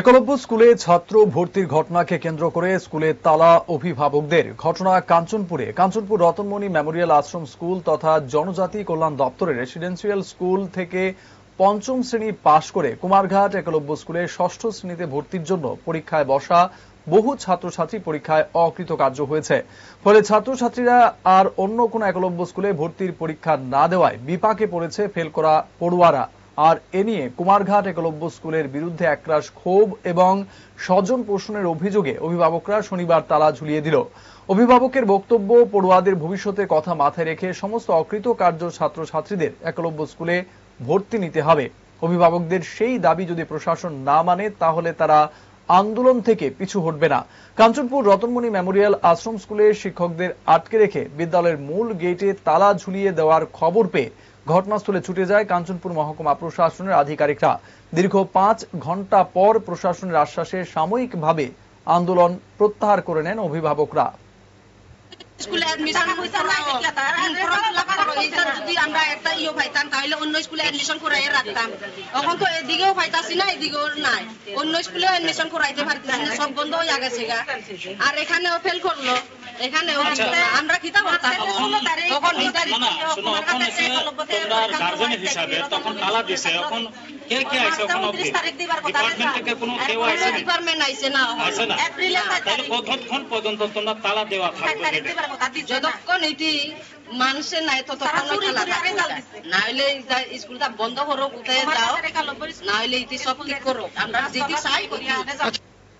একলব্য স্কুলে ছাত্র ভর্তির ঘটনাকে কেন্দ্র করে স্কুলে তালা অভিভাবকদের ঘটনা কাঞ্চনপুরে। কাঞ্চনপুর রতনমণি মেমোরিয়াল আশ্রম স্কুল তথা জনজাতি কল্যাণ দপ্তরের রেসিডেন্সিয়াল স্কুল থেকে পঞ্চম শ্রেণি পাশ করে কুমারঘাট একলব্য স্কুলে ষষ্ঠ শ্রেণীতে ভর্তির জন্য পরীক্ষায় বসা বহু ছাত্রছাত্রী পরীক্ষায় অকৃতকার্য হয়েছে। ফলে ছাত্রছাত্রীরা আর অন্য কোনো একলব্য স্কুলে ভর্তির পরীক্ষা না দেওয়ায় বিপাকে পড়েছে ফেল করা পড়ুয়ারা। আর এ নিয়ে কুমারঘাট একলব্য স্কুলের বিরুদ্ধে একরাশ ক্ষোভ এবং স্বজন পোষণের অভিযোগে অভিভাবকরা শনিবার তালা ঝুলিয়ে দিল। অভিভাবকের বক্তব্য পড়ুয়াদের ভবিষ্যতের কথা মাথায় রেখে সমস্ত অকৃতকার্য ছাত্রছাত্রীদের একলব্য স্কুলে ভর্তি নিতে হবে। অভিভাবকদের সেই দাবি যদি প্রশাসন না মানে তাহলে তারা আন্দোলন থেকে পিছু হটবে না। কাঞ্চনপুর রতনমণি মেমোরিয়াল আশ্রম স্কুলে শিক্ষকদের আটকে রেখে বিদ্যালয়ের মূল গেটে তালা ঝুলিয়ে দেওয়ার খবর পেয়ে ঘটনাস্থলে ছুটে যায় কাঞ্চনপুর মহকুমা প্রশাসনের আধিকারিকরা। দীর্ঘ পাঁচ ঘণ্টা পর প্রশাসনের আশ্বাসে সাময়িকভাবে আন্দোলন প্রত্যাহার করে নেন অভিভাবকরা। স্কুলে অ্যাডমিশন না যদি আমরা একটা ইয়ে পাইতাম তাহলে অন্য স্কুলে অ্যাডমিশন করাই রাখতাম। এখন তো এদিকেও পাইতাছি না এদিকেও নাই। অন্য স্কুলে অ্যাডমিশন করাইতে পারতেছি না সব বন্ধ হয়ে গেছে আর এখানেও ফেল করল। এখানেও আমরা কিতা তখন এটা না না শুনো এখন এসে তোমরা গার্জেন হিসাবে তখন তালা দিছে। এখন কে কে আইছে এখন অবধি? ডিপার্টমেন্ট থেকে কোনো কেউ আইছে ডিপার্টমেন্ট আইছে না। আইছে না? তাহলে কতক্ষণ পর্যন্ত তোমরা তালা দেওয়া থাকবে যতক্ষণ এটি মানুষের নাই ততক্ষণ না স্কুলটা বন্ধ করো কোথায় যাও। না হলে এটি সব ঠিক করো। আমরা যেটি চাই করি